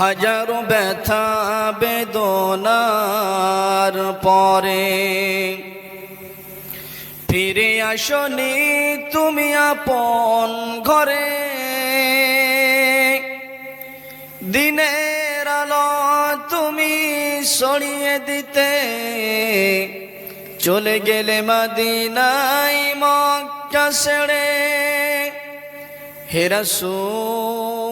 হাজারো ব্যথা বেদনার পরে। ফিরে আসনি তুমি আপন ঘরে। দিনের আলো তুমি সরিয়ে দিতে। চলে গেলে মাদিনাই মক্কা ছেড়ে। হেরাসুল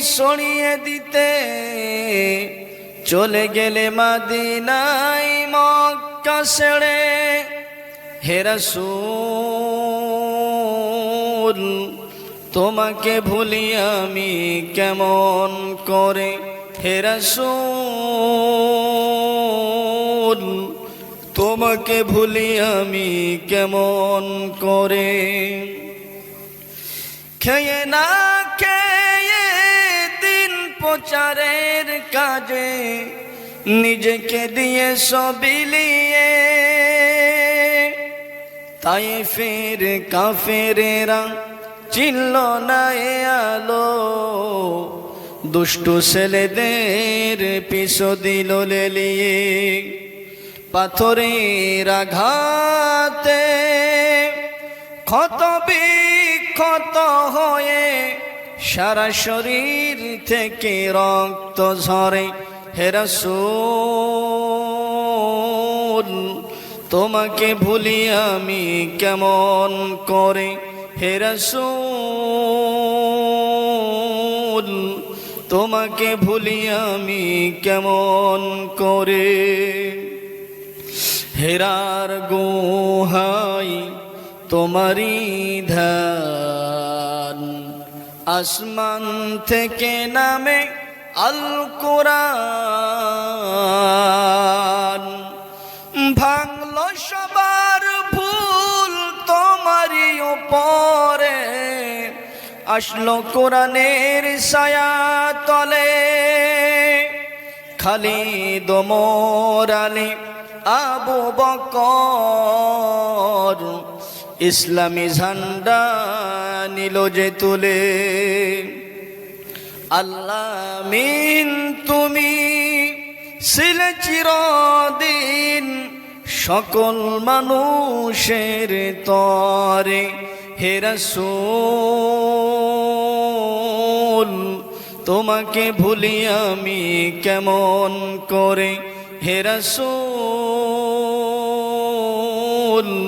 সরিয়ে দিতে। চলে গেলে মাদিনাই মক্কা ছেড়ে হেরাসুল তোমাকে ভুলি আমি কেমন করে? হেরাসুল তোমাকে ভুলি আমি কেমন করে? খেয়ে না প্রচারের কাজে নিজেকে দিয়ে সবিলিয়ে তাই ফের কাফেরেরা চিনল না আলো। দুষ্টু ছেলেদের পিছ দিল লেলিয়ে পাথরের আঘাতে। ক্ষত বিক্ষত হয়ে সারা শরীর থেকে রক্ত ঝরে। হেরাসুল তোমাকে ভুলি আমি কেমন করে? হেরাসুল তোমাকে ভুলি আমি কেমন করে? হেরার গোহাই তোমারি ধান আসমান থেকে নামে আল কোরআন। ভাঙল সবার ভুল তোমারই উপরে। আসলো কোরআনের ছায়া তলে। খালি দোমরালে আবু বকর। ইসলামী ঝান্ডা নিল যে তুলে। আল্লাহ মিন তুমি ছিলে চিরদিন সকল মানুষের তরে। হেরাসুল তোমাকে ভুলি আমি কেমন করে। হেরাসুল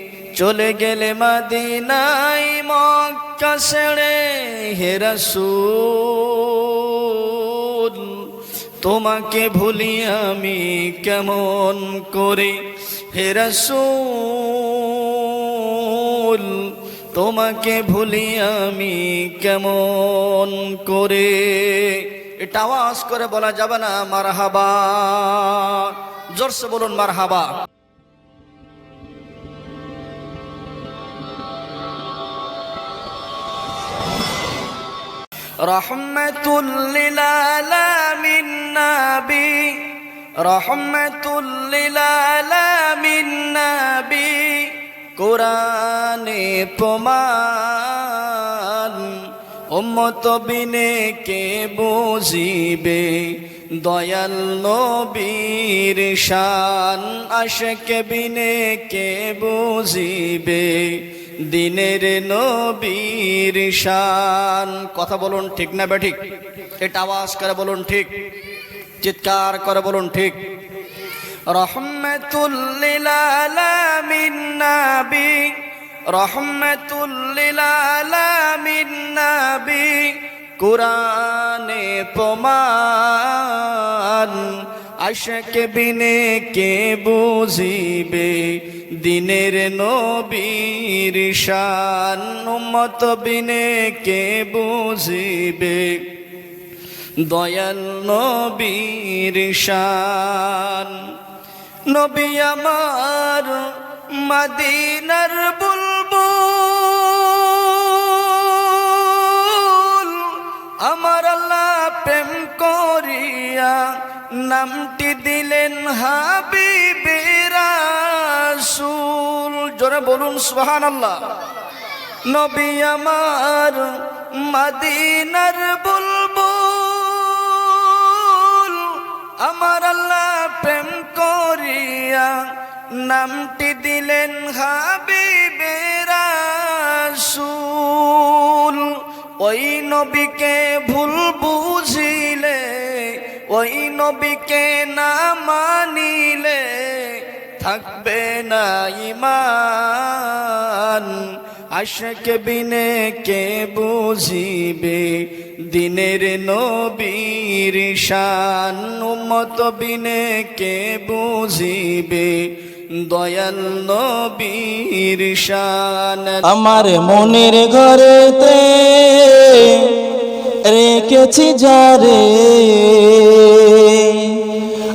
চলে গেলে মাদিনাই মক্কা ছেড়ে হেরাসুল তোমাকে ভুলি আমি কেমন করে? হেরাসুল তোমাকে ভুলি আমি কেমন করে? এটা আওয়াজ করে বলা যাবে না, মারহাবা। জোরসে বলুন মারহাবা। রহমতুল্লিলালামিন নবী উম্মত বিনে কে বুঝিবে? দয়াল নবীর শান আশকে বিনে কে বুঝিবে? দিনের নবীর শান। কথা বলুন ঠিক না বেঠিক এটা আওয়াজ করে বলুন ঠিক। চিৎকার করে বলুন ঠিক। রহমতুল্লিল নবী। রহমতুল্লিল প্রমাণ। আশক বিনে কে বুঝিবে? দিনের নবীর শান উম্মত বিনে কে বুঝিবে? দয়াল নবীর শান। নবী আমার মদিনার বুলবুল। আমার আল্লাহ প্রেম করিয়া নামটি দিলেন হাবিবে রাসূল। জোরে বলুন সোহান আল্লাহ নবী আমার মদিনার বুলবুল, আমার আল্লাহ প্রেম করিয়া নামটি দিলেন হাবিবে রাসূল। ওই নবীকে ভুল বুঝিলে ওই নবীকে না মানিলে থাকবে না ইমান আশক বিনে কে বুঝিবে দিনের নবীর শান? উম্মত বিনে কে বুঝিবে দয়াল নবীর শান? আমার মনের ঘরেতে রেখেছি যারে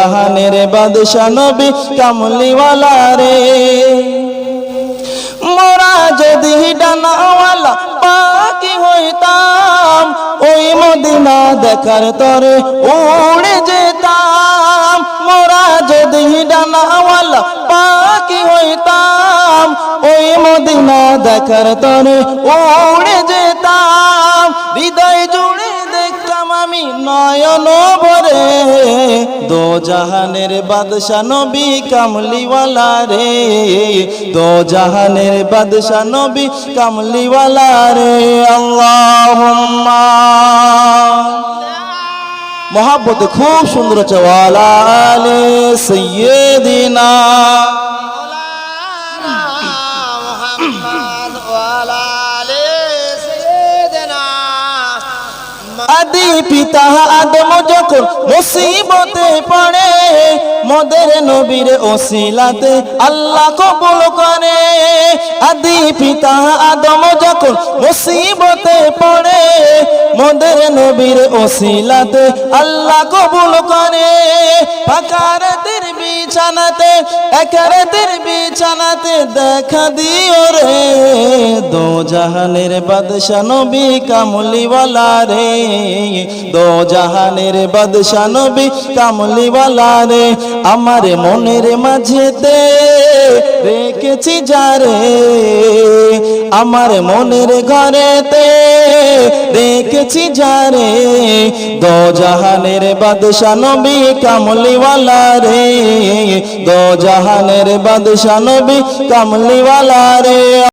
জাহানের বাদশা নবী কামলিওয়ালা রে। মোরা যদি ডানাওয়ালা পাখি হইতাম, ওই মদিনা দেখার তরে উড়ে যেতাম। মোরা যদি ডানাওয়ালা পাখি হইতাম, ওই মদিনা দেখার তরে উড়ে যেতাম। হৃদয় জুড়ে দেখতাম আমি নয়ন ভরে দো জাহানের বাদশা নবী কামলিওয়ালা রে। দো জাহানের বাদশা নবী কামলিওয়ালা রে। আল্লাহুম্মা। মহাব্বতে খুব সুন্দর আছে ওয়ালা আলে সাইয়্যিদিনা মোহাম্মদ, ওয়ালা আদি পিতা আদম যখন মুসিবতে পড়ে, মদের নবীর ওসিলাতে আল্লাহ কবুল করে। আদি পিতা আদম যখন মুসিবতে পড়ে মোদের নবীর ওসিলাতে আল্লাহ কবুল করে। পাকারতের বিছানাতে একারতের বিছানাতে দেখা দিও রে। দো জাহানের বাদশা নবী কামলিওয়ালা রে। দো জাহানের বাদশা নবী কামলিওয়ালা রে। আমার মনের মাঝেতে রেখেছি যারে আমার মনের ঘরেতে রেখেছি যারে দো জাহানের বাদশা নবী কামলিওয়ালা রে। দো জাহানের বাদশা নবী কামলিওয়ালা রে।